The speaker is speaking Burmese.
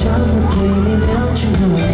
ချမ်းကြီးမြောက်ချူ